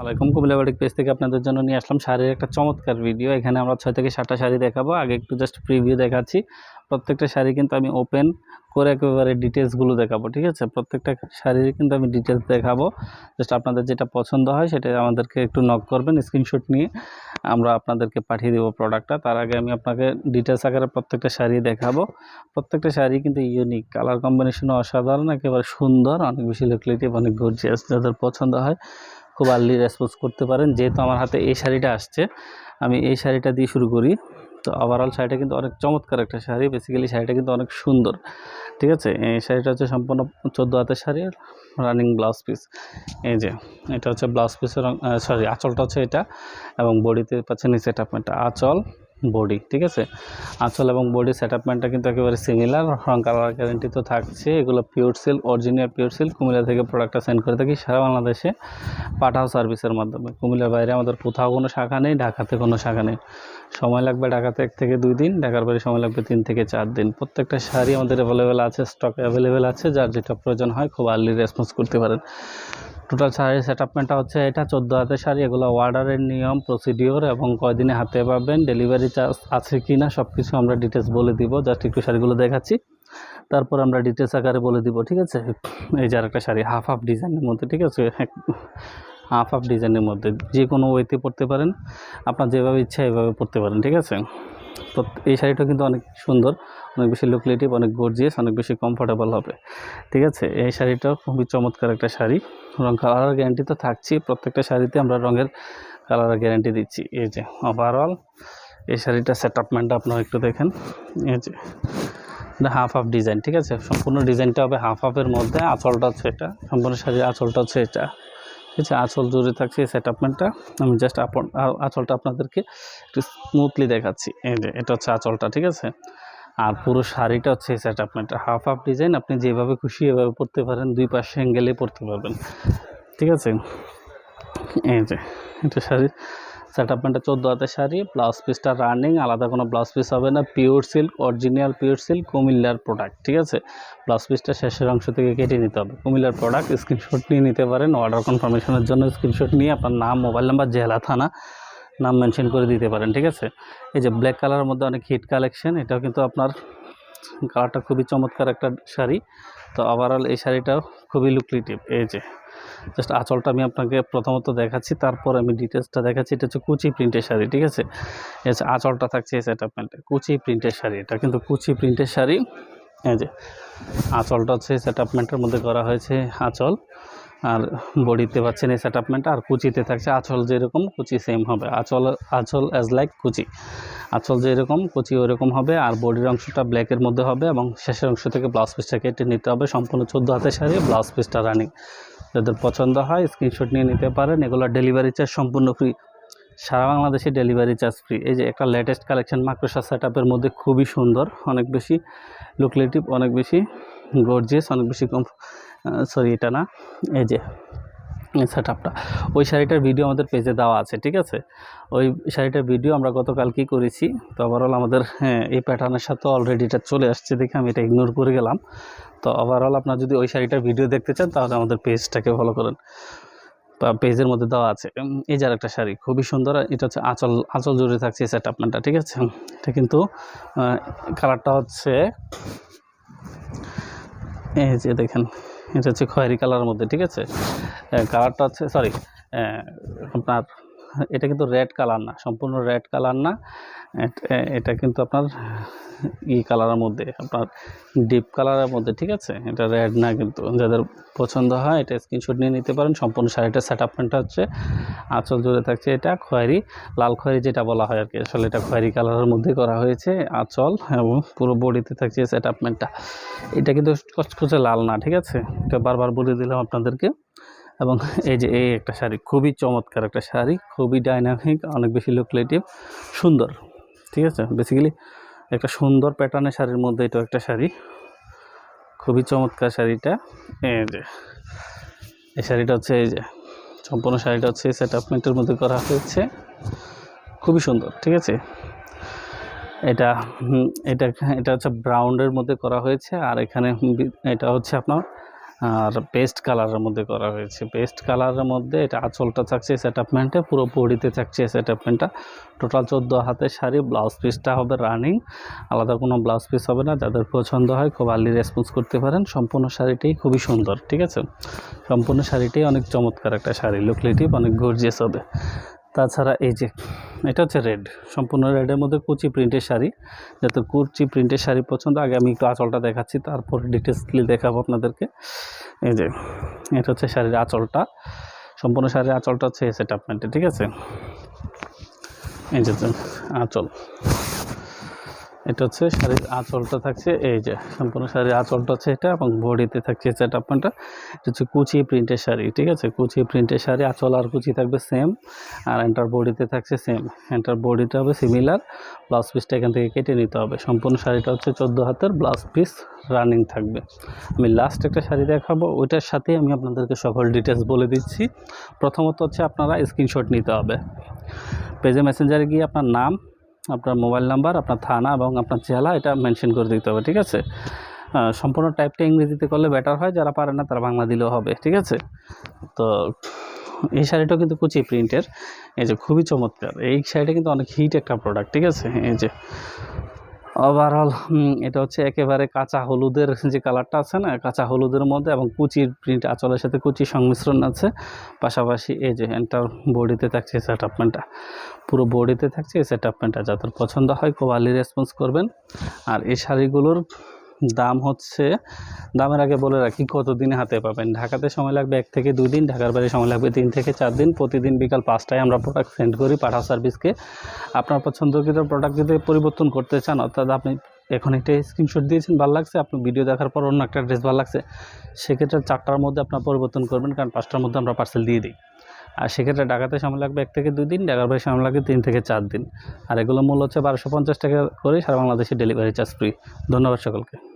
আলাইকুম কুমিল্লা বাড়ি পেজ থেকে আপনাদের জন্য নিয়ে আসলাম শাড়ির একটা চমৎকার ভিডিও এখানে আমরা ছয় থেকে সাতটা শাড়ি দেখাবো। আগে একটু জাস্ট প্রিভিউ দেখাচ্ছি। প্রত্যেকটা শাড়ি কিন্তু আমি ওপেন করে একেবারে ডিটেলসগুলো দেখাবো, ঠিক আছে? প্রত্যেকটা শাড়ির কিন্তু আমি ডিটেলস দেখাবো। জাস্ট আপনাদের যেটা পছন্দ হয় সেটা আমাদেরকে একটু নক করবেন স্ক্রিনশট নিয়ে আমরা আপনাদেরকে পাঠিয়ে দেবো প্রোডাক্টটা তার আগে আমি আপনাকে ডিটেলস আকারে প্রত্যেকটা শাড়ি দেখাবো। প্রত্যেকটা শাড়ি কিন্তু ইউনিক কালার কম্বিনেশনও অসাধারণ, একেবারে সুন্দর, অনেক বেশি লুকলেটিভ অনেক গর্জিয়াস যাদের পছন্দ হয়। খুব আর্লি রেসপন্স করতে পারেন। যেহেতু আমার হাতে এই শাড়িটা আসছে, আমি এই শাড়িটা দিয়ে শুরু করি। তো ওভারঅল শাড়িটা কিন্তু অনেক চমৎকার একটা শাড়ি। বেসিক্যালি শাড়িটা কিন্তু অনেক সুন্দর। ঠিক আছে? এই শাড়িটা হচ্ছে সম্পূর্ণ চোদ্দ হাতের শাড়ি রানিং ব্লাউজ পিস এই যে, এটা হচ্ছে ব্লাউজ পিসের সরি আঁচলটা হচ্ছে এটা এবং বডিতে পাচ্ছেন এই সেট আপমেন্টটা আঁচল বডি ঠিক আছে? আঁচল এবং বডি সেট আপমেন্টটা কিন্তু একেবারে সিমিলার রং কালার গ্যারেন্টি তো থাকছে। এগুলো pure silk original pure silk Comilla থেকে প্রোডাক্টটা সেন্ড করে থাকি সারা বাংলাদেশে পাঠাও সার্ভিসের মাধ্যমে। কুমিল্লার বাইরে আমাদের কোথাও কোনো শাখা নেই, ঢাকাতে কোনো শাখা নেই। সময় লাগবে ঢাকাতে এক থেকে দুই দিন, ঢাকার বাইরে সময় লাগবে তিন থেকে চার দিন। প্রত্যেকটা শাড়ি আমাদের অ্যাভেলেবেল আছে স্টক অ্যাভেলেবেল আছে, যার যেটা প্রয়োজন হয় খুব আর্লি রেসপন্স করতে পারেন। টোটাল শাড়ির সেট আপমেন্টটা হচ্ছে এটা, চোদ্দ হাতের শাড়ি, এগুলো অর্ডারের নিয়ম প্রসিডিওর এবং কয়দিনে হাতে পাবেন ডেলিভারি চার্জ আছে কি না সব কিছু আমরা ডিটেলস বলে দিব। জাস্ট একটু শাড়িগুলো দেখাচ্ছি। তারপর আমরা ডিটেলস আকারে বলে দিব, ঠিক আছে? এই যে একটা শাড়ি হাফ হাফ ডিজাইনের মধ্যে, ঠিক আছে? হাফ হাফ ডিজাইনের মধ্যে, যে কোনো ওয়েতে পরতে পারেন। আপনার যেভাবে ইচ্ছা এভাবে পরতে পারেন, ঠিক আছে? তো এই শাড়িটা কিন্তু অনেক সুন্দর, অনেক বেশি লুকলেটিভ অনেক গর্জিয়াস অনেক বেশি কমফোর্টেবল হবে, ঠিক আছে? এই শাড়িটা খুবই চমৎকার একটা শাড়ি। রং কালারের গ্যারান্টি তো থাকছি প্রত্যেকটা শাড়িতে আমরা রঙের কালারের গ্যারান্টি দিচ্ছি। এই যে ওভারঅল এই শাড়িটা সেট আপমেন্টটা আপনারা একটু দেখেন। এই যে, এটা হাফ হাফ ডিজাইন ঠিক আছে? সম্পূর্ণ ডিজাইনটা হবে হাফ হাফের মধ্যে, আঁচলটা হচ্ছে এটা। সম্পূর্ণ শাড়ির আঁচলটা হচ্ছে এটা। ঠিক আছে? আঁচল জুড়ে থাকছে এই সেট আপমেন্টটা আমি জাস্ট আপন আঁচলটা আপনাদেরকে একটু স্মুথলি দেখাচ্ছি। এই যে, এটা হচ্ছে আঁচলটা, ঠিক আছে? আর পুরো শাড়িটা হচ্ছে এই সেট আপমেন্টটা হাফ হাফ ডিজাইন আপনি যেভাবে খুশি এভাবে পরতে পারেন, দুই পাশে অ্যাঙ্গেলে পরতে পারবেন। ঠিক আছে? এই যে, এটা শাড়ি। সেট আপমেন্টটা চোদ্দ হাতের শাড়ি ব্লাউজ পিসটা রানিং আলাদা কোনো ব্লাউজ পিস হবে না। Pure silk original pure silk কুমিল্লার প্রোডাক্ট ঠিক আছে? ব্লাউজ পিসটা শেষের অংশ থেকে কেটে নিতে হবে। কুমিল্লার প্রোডাক্ট স্ক্রিনশট নিয়ে নিতে পারেন। অর্ডার কনফার্মেশনের জন্য স্ক্রিনশট নিয়ে আপনার নাম মোবাইল নাম্বার জেলা, থানা নাম মেনশন করে দিতে পারেন, ঠিক আছে? এই যে ব্ল্যাক কালারের মধ্যে অনেক হিট কালেকশন এটাও কিন্তু আপনার কালারটা খুবই চমৎকার একটা শাড়ি। তো ওভারঅল এই শাড়িটাও খুবই লুক্রেটিভ এই যে। জাস্ট আঁচলটা আমি আপনাকে প্রথমত দেখাচ্ছি, তারপর আমি ডিটেলসটা দেখাচ্ছি, এটা হচ্ছে কুচি প্রিন্টের শাড়ি, ঠিক আছে? এই যে আঁচলটা থাকছে এই সেট আপমেন্টে কুচি প্রিন্টের শাড়ি, এটা কিন্তু কুচি প্রিন্টের শাড়ি। এই যে আঁচলটা হচ্ছে সেট আপমেন্টের মধ্যে করা হয়েছে আঁচল। আর বডিতে পাচ্ছেন এই আর কুচিতে থাকছে। আঁচল যেরকম, কুচি সেম হবে। আচল, আঁচল অ্যাজ লাইক কুচি। আঁচল যেরকম, কুচি ওইরকম হবে। আর বডির অংশটা ব্ল্যাকের মধ্যে হবে এবং শেষের অংশ থেকে ব্লাউজ পিসটা কেটে নিতে হবে। সম্পূর্ণ চোদ্দ হাতে শাড়ি ব্লাউজ পিসটা রানিং যাদের পছন্দ হয় স্ক্রিনশট নিয়ে নিতে পারেন। এগুলো ডেলিভারি চার্জ সম্পূর্ণ ফ্রি সারা বাংলাদেশে ডেলিভারি চার্জ ফ্রি এই যে একটা লেটেস্ট কালেকশন মাইক্রোসফট সেট আপের মধ্যে খুবই সুন্দর, অনেক বেশি লুকলেটিভ অনেক বেশি গর্জিয়াস অনেক বেশি কম সরি এটা না, এই যে সেট আপটা ওই শাড়িটার ভিডিও আমাদের পেজে দেওয়া আছে, ঠিক আছে? ওই শাড়িটার ভিডিও আমরা গতকাল গতকালকেই করেছি, তো ওভারঅল আমাদের হ্যাঁ এই প্যাটার্নের সাথে অলরেডি এটা চলে আসছে দেখে আমি এটা ইগনোর করে গেলাম। তো ওভারঅল আপনার যদি ওই শাড়িটার ভিডিও দেখতে চান, তাহলে আমাদের পেজটাকে ফলো করেন। পেজের মধ্যে দেওয়া আছে। এই যার একটা শাড়ি, খুবই সুন্দর। এটা হচ্ছে আঁচল আঁচল জুড়ে থাকছে এই সেট আপনারটা ঠিক আছে? এটা কিন্তু কালারটা হচ্ছে, এই যে দেখেন, এটা হচ্ছে খয়েরি কালারের মধ্যে, ঠিক আছে? কালারটা হচ্ছে সরি আপনার এটা কিন্তু রেড কালার না, সম্পূর্ণ রেড কালার না। এটা কিন্তু আপনার ই কালারের মধ্যে, আপনার ডিপ কালারের মধ্যে, ঠিক আছে? এটা রেড না কিন্তু। যাদের পছন্দ হয়, এটা স্ক্রিনশট নিয়ে নিতে পারেন। সম্পূর্ণ শাড়িটার সেট আপমেন্টটা হচ্ছে আঁচল জুড়ে থাকছে এটা, খয়েরি, লাল খয়েরি যেটা বলা হয় আর কি আসলে এটা খয়েরি কালারের মধ্যে করা হয়েছে আঁচল এবং পুরো বডিতে থাকছে সেট আপমেন্টটা এটা কিন্তু কচকচে লাল না, ঠিক আছে? এটা বারবার বলে দিলাম আপনাদেরকে। এবং এই যে এই একটা শাড়ি খুবই চমৎকার একটা শাড়ি, খুবই ডাইনামিক অনেক বেশি লোকলেটিভ সুন্দর, ঠিক আছে? বেসিক্যালি একটা সুন্দর প্যাটার্নের শাড়ির মধ্যে এটা একটা শাড়ি। খুবই চমৎকার শাড়িটা। এই যে, এই শাড়িটা হচ্ছে এই যে, সম্পূর্ণ শাড়িটা হচ্ছে সেট আপমেন্টের মধ্যে করা হয়েছে। খুবই সুন্দর, ঠিক আছে? এটা এটা এটা হচ্ছে ব্রাউনের মধ্যে করা হয়েছে। আর এখানে এটা হচ্ছে আপনার আর পেস্ট কালারের মধ্যে করা হয়েছে। পেস্ট কালারের মধ্যে এটা আঁচলটা থাকছে সেটআপমেন্টে পুরো বডিতে থাকছে সেটআপমেন্টটা টোটাল চোদ্দ হাতের শাড়ি ব্লাউজ পিসটা হবে রানিং আলাদা কোনো ব্লাউজ পিস হবে না, যাদের পছন্দ হয় খুব আর্লি রেসপন্স করতে পারেন। সম্পূর্ণ শাড়িটাই খুবই সুন্দর, ঠিক আছে? সম্পূর্ণ শাড়িটাই অনেক চমৎকার একটা শাড়ি লুকলেটিভ অনেক গর্জিয়াস হবে। তাছাড়া এই যে, এটা হচ্ছে রেড সম্পূর্ণ রেডের মধ্যে কুচি প্রিন্টের শাড়ি। যাতে কুচি প্রিন্টের শাড়ি পছন্দ, আগে আমি একটু আঁচলটা দেখাচ্ছি, তারপর ডিটেলসলি দেখাবো আপনাদেরকে। এই যে, এটা হচ্ছে শাড়ির আঁচলটা, সম্পূর্ণ শাড়ির আঁচলটা হচ্ছে সেট সেটআপমেন্টে ঠিক আছে? এই যে, আঁচল। এটা হচ্ছে শাড়ির আঁচলটা থাকছে, এই যে সম্পূর্ণ শাড়ির আঁচলটা হচ্ছে এটা এবং বডিতে থাকছে সেটআপমেন্টটা এটা হচ্ছে কুচি প্রিন্টের শাড়ি, ঠিক আছে? কুচি প্রিন্টের শাড়ি, আঁচল আর কুচি থাকবে সেম আর এন্টার বডিতে থাকছে সেম এন্টার বডিটা হবে সিমিলার ব্লাউজ পিসটা এখান থেকে কেটে নিতে হবে। সম্পূর্ণ শাড়িটা হচ্ছে চোদ্দ হাতের ব্লাউজ পিস রানিং থাকবে। আমি লাস্ট একটা শাড়ি দেখাবো, ওইটার সাথেই আমি আপনাদেরকে সকল ডিটেলস বলে দিচ্ছি। প্রথমত হচ্ছে আপনারা স্ক্রিনশট নিতে হবে। পেজে মেসেঞ্জারে গিয়ে আপনার নাম আপনার মোবাইল নাম্বার, আপনার থানা এবং আপনার জেলা এটা মেনশন করে দিতে হবে, ঠিক আছে? সম্পূর্ণ টাইপটা ইংরেজিতে করলে বেটার হয়, যারা পারে না তারা বাংলা দিলেও হবে, ঠিক আছে? তো এই শাড়িটাও কিন্তু কুচি প্রিন্টের এই যে খুবই চমৎকার, এই শাড়িটা কিন্তু অনেক হিট একটা প্রোডাক্ট ঠিক আছে? এই যে ওভারঅল এটা হচ্ছে একেবারে কাঁচা হলুদের যে কালারটা আছে না, কাঁচা হলুদের মধ্যে এবং কুচির প্রিন্ট আঁচলের সাথে কুচির সংমিশ্রণ আছে। পাশাপাশি এই যে এন্টার বডিতে থাকছে সেট আপমেন্টটা পুরো বডিতে থাকছে এই সেটআপমেন্টটা যাদের পছন্দ হয় আর্লি রেসপন্স করবেন। আর এই শাড়িগুলোর দাম হচ্ছে, দামের আগে বলে রাখি কত দিনে হাতে পাবেন? ঢাকাতে সময় লাগবে এক থেকে দুই দিন, ঢাকার বাইরে সময় লাগবে তিন থেকে চার দিন। প্রতিদিন বিকাল পাঁচটায় আমরা প্রোডাক্ট সেন্ড করি পাঠাও সার্ভিসকে আপনার পছন্দকৃত প্রোডাক্ট যদি পরিবর্তন করতে চান, অর্থাৎ আপনি এখন একটা স্ক্রিনশট দিয়েছেন, ভালো লাগছে? আপনি ভিডিও দেখার পর অন্য একটা ড্রেস ভালো লাগছে? সেক্ষেত্রে চারটার মধ্যে আপনার পরিবর্তন করবেন, কারণ পাঁচটার মধ্যে আমরা পার্সেল দিয়ে দিই। আর সেক্ষেত্রে ঢাকাতে সময় লাগবে এক থেকে দুই দিন, ঢাকার বাইরে সময় লাগবে তিন থেকে চার দিন। আর এগুলো মূল্য হচ্ছে বারোশো পঞ্চাশ টাকা করে সারা বাংলাদেশে ডেলিভারি চার্জ ফ্রি ধন্যবাদ সকলকে।